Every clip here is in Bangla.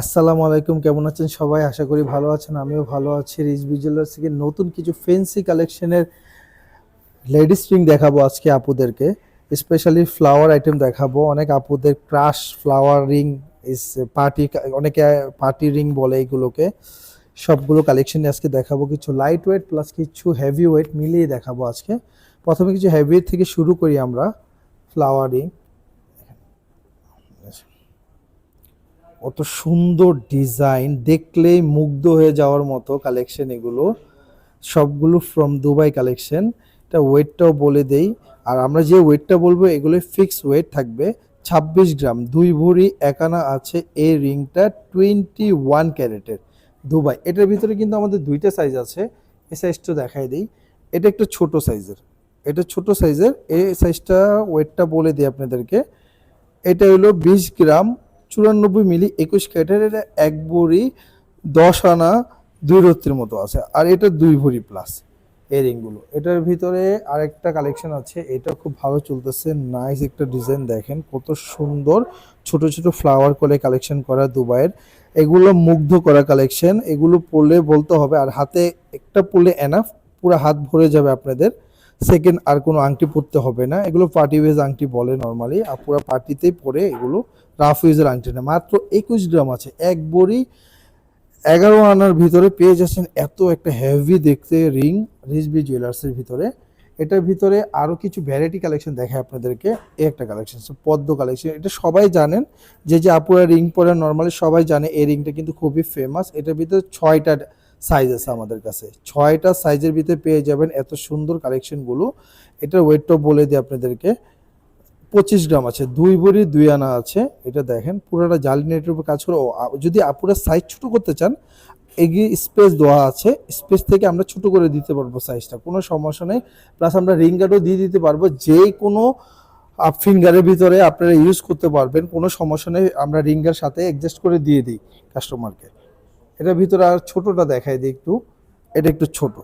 আসসালামু আলাইকুম, কেমন আছেন সবাই? আশা করি ভালো আছেন, আমিও ভালো আছি। রিচ বিজুয়ালার্স থেকে নতুন কিছু ফেন্সি কালেকশনের লেডিস রিং দেখাবো আজকে আপুদেরকে। স্পেশালি ফ্লাওয়ার আইটেম দেখাবো। অনেক আপুদের crush flower ring is party অনেকে পার্টি রিং বলে এগুলোকে। সবগুলো কালেকশন আজকে দেখাবো। কিছু লাইট ওয়েট প্লাস কিছু হেভি ওয়েট মিলিয়ে দেখাবো আজকে। প্রথমে কিছু হেভি থেকে শুরু করি আমরা ফ্লাওয়ার রিং কত সুন্দর ডিজাইন, দেখলেই মুগ্ধ হয়ে যাওয়ার মতো কালেকশন এগুলো। সবগুলো ফ্রম দুবাই কালেকশন এটা ওয়েটটাও বলে দেই। আর আমরা যে ওয়েটটা বলব এগুলো ফিক্স ওয়েট থাকবে। ছাব্বিশ গ্রাম, দুই ভরি, একানা আছে এই রিংটা টোয়েন্টি ওয়ান ক্যারেটের। দুবাই। এটার ভিতরে কিন্তু আমাদের দুইটা সাইজ আছে। এই সাইজটা দেখাই দিই। এটা একটু ছোট সাইজের এটা ছোট সাইজের এই সাইজটা ওয়েটটা বলে দিই আপনাদেরকে। এটা হলো বিশ গ্রাম চুরানব্বই মিলি একুশ ক্যারেটের এটা এক ভরি দশ আনা দুই রত্রির মতো আছে। আর এটা দুই ভরি প্লাস এই রিংগুলো। এটার ভিতরে আরেকটা কালেকশন আছে, এটা খুব ভালো চলতেছে। নাইস একটা ডিজাইন দেখেন, কত সুন্দর। ছোট ছোট ফ্লাওয়ার করে কালেকশন করা দুবাইয়ের। এগুলো মুগ্ধ করা কালেকশন এগুলো পরলে বলতে হবে, আর হাতে একটা পরলে এনাফ পুরো হাত ভরে যাবে আপনাদের। সেকেন্ড আর কোনো আংটি পরতে হবে না। এগুলো পার্টি ওয়েজ আংটি বলে নর্মালি আর পুরো পার্টিতেই পরে এগুলো রাফ ইউজের আংটি না মাত্র একুশ গ্রাম আছে। এক বড়ি এগারো আনার ভিতরে পেয়ে যাচ্ছেন এত একটা হেভি দেখতে রিং রিজবি জুয়েলার্সের ভিতরে। এটার ভিতরে আরও কিছু ভ্যারাইটি কালেকশন দেখায় আপনাদেরকে। এই একটা কালেকশন পদ্ম কালেকশন এটা সবাই জানেন। যে যে আপুরা রিং পরে নর্মালি সবাই জানে এই রিংটা কিন্তু খুবই ফেমাস এটার ভিতরে ছয়টা সাইজ আছে আমাদের কাছে। ছয়টা সাইজের ভিতরে পেয়ে যাবেন এত সুন্দর কালেকশনগুলো এটার ওয়েটটাও বলে দিই আপনাদেরকে। পঁচিশ গ্রাম আছে, দুই ভরি দুই আনা আছে। এটা দেখেন, পুরোটা জালি নেটের উপর কাজ করে। যদি আপুরা সাইজ ছোট করতে চান এগিয়ে স্পেস দেওয়া আছে স্পেস থেকে আমরা ছোট করে দিতে পারব সাইজটা কোনো সমস্যা নেই। প্লাস আমরা রিং গার্ডও দিয়ে দিতে পারব, যে কোনো ফিঙ্গারের ভিতরে আপনারা ইউজ করতে পারবেন, কোনো সমস্যা নেই। আমরা রিঙ্গার সাথে অ্যাডজাস্ট করে দিয়ে দিই কাস্টমারকে এটার ভিতরে আর ছোটটা দেখাই দিই একটু। এটা একটু ছোট।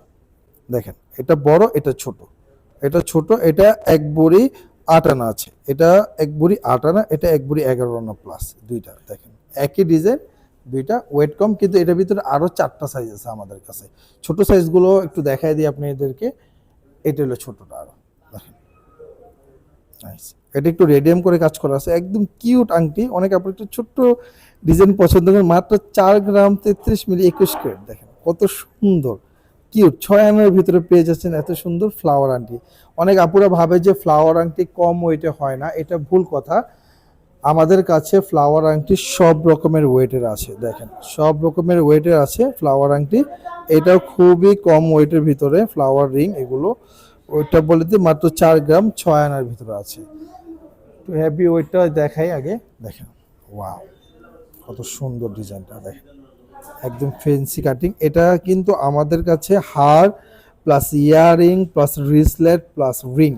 দেখেন, এটা বড়, এটা ছোট। এটা ছোট, এটা এক বড়ি আট আনা আছে। এটা এক বড়ি আট আনা, এটা এক বড়ি এগারো আনা প্লাস দুইটা, দেখেন। একই ডিজাইন দুইটা ওয়েট কম, কিন্তু এটার ভিতরে আরও চারটা সাইজ আছে আমাদের কাছে। ছোট সাইজগুলো একটু দেখাই দিই আপনি এদেরকে এটা হলো ছোটটা আরও দেখেন। এটা একটু রেডিয়াম করে কাজ করা আছে। একদম কিউট আংটি। অনেক আপনার একটু ছোট্ট ডিজাইন পছন্দ করেন, মাত্র চার গ্রাম তেত্রিশ মিলি একুশ ক্যারেট, দেখেন। কত সুন্দর। কিউট ছয় আনার ভিতরে পেয়ে যাচ্ছেন এত সুন্দর ফ্লাওয়ার আংটি। অনেক আপুরা ভাবে যে ফ্লাওয়ার আংটি কম ওয়েটে হয় না, এটা ভুল কথা। আমাদের কাছে ফ্লাওয়ার আংটি সব রকমের ওয়েটের আছে, দেখেন। সব রকমের ওয়েটের আছে ফ্লাওয়ার আংটি। এটাও খুবই কম ওয়েটের ভিতরে ফ্লাওয়ার রিং এগুলো। ওইটা বলে দিই, মাত্র চার গ্রাম ছয় আনার ভিতরে আছে। একটু হ্যাভি ওয়েটটা দেখাই আগে, দেখেন। ওয়াও কত সুন্দর ডিজাইনটা দেখেন। একদম ফেন্সি কাটিং এটা কিন্তু আমাদের কাছে হার plus earring plus bracelet plus ring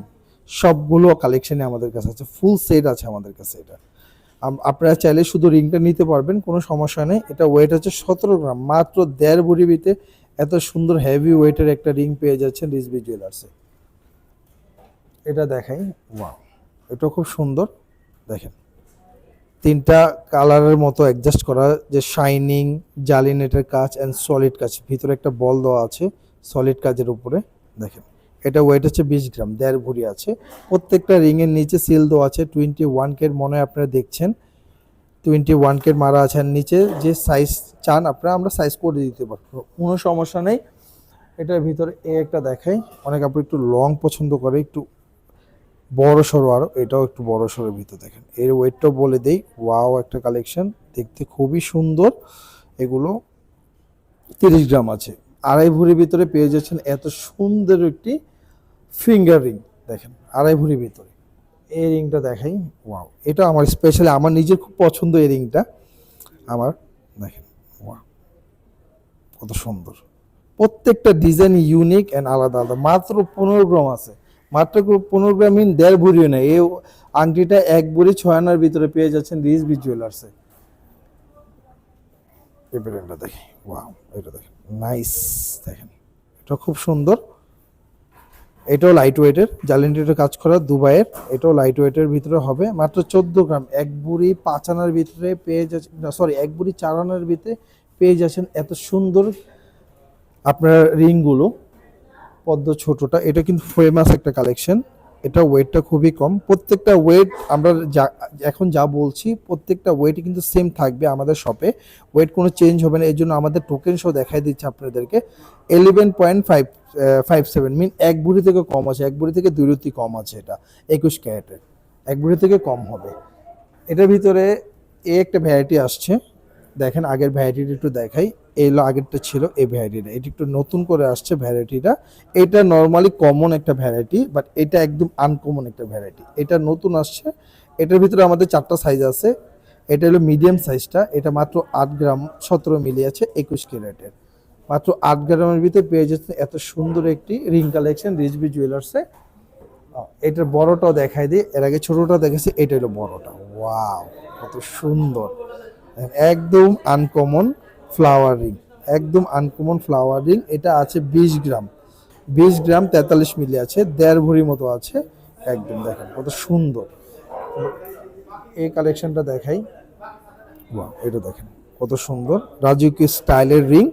সবগুলো কালেকশনে আমাদের কাছে আছে। ফুল সেট আছে আমাদের কাছে এটা। আপনারা চাইলে শুধু রিংটা নিতে পারবেন, কোনো সমস্যা নেই। এটা ওয়েট হচ্ছে সতেরো গ্রাম, মাত্র দেড় বুড়িবিতে এত সুন্দর হেভি ওয়েটের একটা রিং পেয়ে যাচ্ছেন রিসবি জুয়েলার্সে এটা দেখাই ওয়াও এটা খুব সুন্দর। দেখেন। তিনটা কালারের মতো অ্যাডজাস্ট করা, যে শাইনিং জালি নেটের কাজ অ্যান্ড সলিড কাজ। ভিতরে একটা বল দেওয়া আছে সলিড কাজের উপরে। দেখেন, এটা ওয়েট হচ্ছে বিশ গ্রাম, দেড় ভরি আছে। প্রত্যেকটা রিংয়ের নিচে সিল দেওয়া আছে টোয়েন্টি ওয়ান কের মনে আপনারা দেখছেন। টোয়েন্টি ওয়ান কের মারা আছে আর নিচে যে সাইজ চান আপনারা, আমরা সাইজ করে দিতে পারব। কোনো সমস্যা নেই। এটার ভিতরে এ একটা দেখাই। অনেক আপনি একটু লং পছন্দ করে, একটু বড় সরো আরও এটাও একটু বড় সড়োর ভিতরে দেখেন। এর ওয়েটটাও বলে দেই ওয়াও একটা কালেকশন দেখতে খুবই সুন্দর। এগুলো তিরিশ গ্রাম আছে। আড়াই ভরির ভিতরে পেয়ে যাচ্ছেন এত সুন্দর একটি ফিঙ্গার রিং দেখেন, আড়াই ভরির ভিতরে। এই রিংটা দেখাই ওয়াও এটা আমার স্পেশালি আমার নিজের খুব পছন্দ এই রিংটা আমার, দেখেন ওয়াও কত সুন্দর। প্রত্যেকটা ডিজাইন ইউনিক অ্যান্ড আলাদা আলাদা, মাত্র পনেরো গ্রাম আছে। মাত্র পনেরো গ্রাম ইন দেড় ভরিও না এই আংটিটা এক ভরি ছয় আনার ভিতরে পেয়ে যাচ্ছেন রিজবি জুয়েলার্সে এই দেখি। এটা দেখেন। নাইস, দেখেন। এটা খুব সুন্দর। এটাও লাইট ওয়েটের জালিন্টিতে কাজ করা দুবাইয়ের। এটাও লাইট ওয়েটের ভিতরে হবে। মাত্র চোদ্দ গ্রাম। এক বুড়ি পাঁচ আনার ভিতরে পেয়ে যাচ্ছেন সরি এক বুড়ি চার আনার ভিতরে পেয়ে যাচ্ছেন এত সুন্দর আপনার রিংগুলো। পদ্ম ছোটটা, এটা কিন্তু ফেমাস একটা কালেকশন এটা ওয়েটটা খুবই কম। প্রত্যেকটা ওয়েট আমরা যা, এখন যা বলছি, প্রত্যেকটা ওয়েট কিন্তু সেম থাকবে আমাদের শপে ওয়েট কোনো চেঞ্জ হবে না। এই জন্য আমাদের টোকেন শো দেখাই দিচ্ছে আপনাদেরকে। Eleven point five five seven mean এক বুড়ি থেকে কম আছে। এক বুড়ি থেকে দুই রুতি কম আছে এটা। একুশ ক্যারেটের এক বুড়ি থেকে কম হবে। এটার ভিতরে এ একটা ভ্যারাইটি আসছে। দেখেন আগের ভ্যারাইটিটা একটু দেখাই। এই আগেরটা ছিল এই ভ্যারাইটিটা। এটি একটু নতুন করে আসছে ভ্যারাইটিটা। এটা নর্মালি কমন একটা ভ্যারাইটি বাট এটা একদম আনকমন একটা ভ্যারাইটি। এটা নতুন আসছে। এটার ভিতরে আমাদের চারটা সাইজ আছে। এটা হলো মিডিয়াম সাইজটা এটা মাত্র আট গ্রাম সতেরো মিলি আছে একুশ ক্যারেটের। মাত্র আট গ্রামের ভিতরে পেয়ে যাচ্ছে এত সুন্দর একটি রিং কালেকশন রিজবি জুয়েলার্সে এটার বড়টাও দেখাই দিই। এর আগে ছোটটা দেখেছি, এটা হলো বড়টা। ওয়াও, কত সুন্দর। একদম আনকমন ফ্লাওয়ার রিং একদম আনকমন ফ্লাওয়ার রিং এটা আছে বিশ গ্রাম। বিশ গ্রাম তেতাল্লিশ মিলি আছে, দেড় ভরি মতো আছে, একদম দেখেন কত সুন্দর। এই কালেকশনটা দেখাই। এটা দেখেন কত সুন্দর। রাজুকি স্টাইলের রিং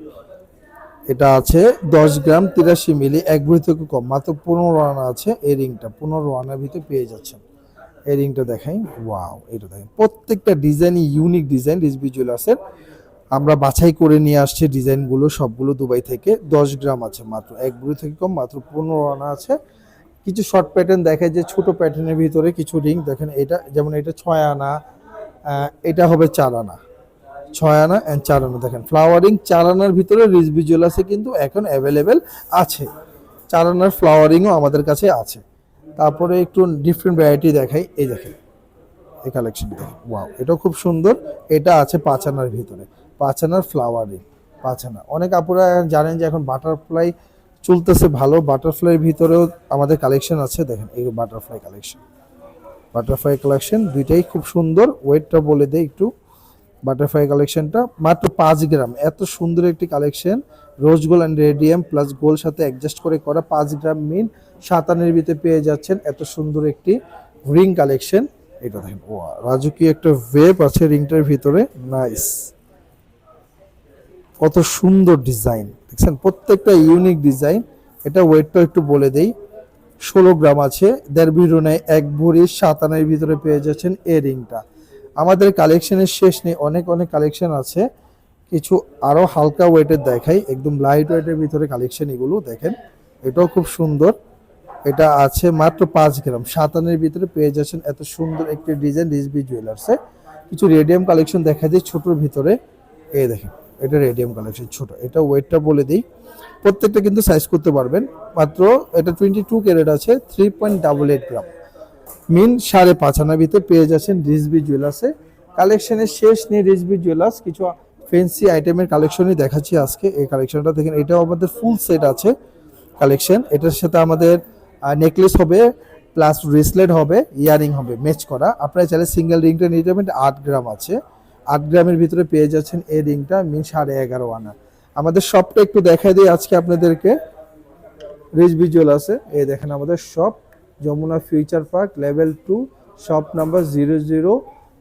এটা আছে দশ গ্রাম তিরাশি মিলি, এক ভরি থেকে কম, মাত্র পনেরো আনা আছে এই রিংটা পনেরো আনার ভিতরে পেয়ে যাচ্ছেন। এই রিংটা দেখাই ওয়াও এটা দেখেন। প্রত্যেকটা ডিজাইনই ইউনিক ডিজাইন রিজবি জুয়েলার্সের আমরা বাছাই করে নিয়ে আসছি ডিজাইনগুলো সবগুলো দুবাই থেকে, দশ গ্রাম আছে মাত্র, এক ভরি থেকে কম, মাত্র পনেরো আনা আছে। কিছু শর্ট প্যাটার্ন দেখায় যে ছোট প্যাটার্নের ভিতরে কিছু রিং দেখেন এটা, যেমন এটা ছয় আনা এটা হবে চার আনা। ছয় আনা অ্যান্ড চার আনা, দেখেন ফ্লাওয়ারিং চার আনার ভিতরে রিজবি জুয়েলার্সে কিন্তু এখন অ্যাভেলেবেল আছে। চার আনার ফ্লাওয়ারিংও আমাদের কাছে আছে। তারপরে একটু ডিফারেন্ট ভ্যারাইটি দেখাই, এই দেখেন, এই কালেকশনটা ওয়াও এটাও খুব সুন্দর, এটা আছে পাঁচ আনার ভিতরে। পাঁচ আনার ফ্লাওয়ারিং পাঁচ অনেক আপুরা জানেন যে এখন বাটারফ্লাই চলতেছে ভালো বাটারফ্লাইয়ের ভিতরেও আমাদের কালেকশন আছে, দেখেন এই বাটারফ্লাই কালেকশন বাটারফ্লাই কালেকশন দুইটাই খুব সুন্দর ওয়েটটা বলে দেয় একটু। বাটারফ্লাই কালেকশনটা মাত্র পাঁচ গ্রাম, এত সুন্দর একটি collection rose gold and radium plus গোল সাথে অ্যাডজাস্ট করে করা পাঁচ গ্রাম মিন সাতানের ভিতরে পেয়ে যাচ্ছেন, এত সুন্দর একটি রিং কালেকশন এটা দেখেন ও রাজকীয় একটা ওয়েব আছে রিংটার ভিতরে নাইস কত সুন্দর ডিজাইন। দেখছেন, প্রত্যেকটা ইউনিক ডিজাইন এটা ওয়েটটা একটু বলে দেই। ষোলো গ্রাম আছে। দেড় বিরুনায় এক ভরি সাতানের ভিতরে পেয়ে যাচ্ছেন এ রিংটা আমাদের কালেকশনের শেষ নেই, অনেক অনেক কালেকশন আছে। কিছু আরও হালকা ওয়েটের দেখাই। একদম লাইট ওয়েটের ভিতরে কালেকশন এগুলো, দেখেন। এটাও খুব সুন্দর। এটা আছে মাত্র পাঁচ গ্রাম। সাতানের ভিতরে পেয়ে যাচ্ছেন এত সুন্দর একটি ডিজাইন রিজবি জুয়েলার্সে। কিছু রেডিয়াম কালেকশন দেখা যায় ছোটোর ভিতরে। এই দেখেন। এটা রেডিয়াম কালেকশন ছোট। এটা ওয়েটটা বলে দিই। প্রত্যেকটা কিন্তু সাইজ করতে পারবেন। মাত্র এটা টোয়েন্টি টু ক্যারেট আছে three point double eight gram mean সাড়ে পাঁচ আনার ভিতরে পেয়ে যাচ্ছেন রিসবি জুয়েলার্সে কালেকশনের শেষ নেই রিসবি জুয়েলার্স কিছু ফেন্সি আইটেমের কালেকশনই দেখাচ্ছি আজকে। এই কালেকশনটা দেখেন, এটাও আমাদের ফুল সেট আছে কালেকশন এটার সাথে আমাদের নেকলেস হবে প্লাস ব্রেসলেট হবে ইয়ারিং হবে ম্যাচ করা। আপনারা চাইলে সিঙ্গেল রিংটা নিয়ে যাবেন আট গ্রাম আছে। আট গ্রামের ভিতরে পেয়ে যাচ্ছেন এই রিংটা, মিন সাড়ে এগারো আনা। আমাদের শপটা একটু দেখাই দিই আজকে আপনাদেরকে। রিচ ভিজুয়াল আছে। এই দেখেন আমাদের shop Jamuna future park, level two, shop number zero zero,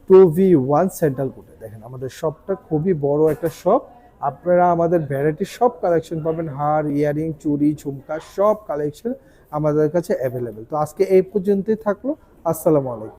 two V one central কোর্টে। দেখেন আমাদের শপটা খুবই বড় একটা শপ। আপনারা আমাদের ভ্যারাইটি সব কালেকশন পাবেন। হার, ইয়ারিং, চুড়ি, ঝুমকা, সব কালেকশন আমাদের কাছে অ্যাভেলেবেল তো আজকে এই পর্যন্তই থাকল। আসসালামু আলাইকুম।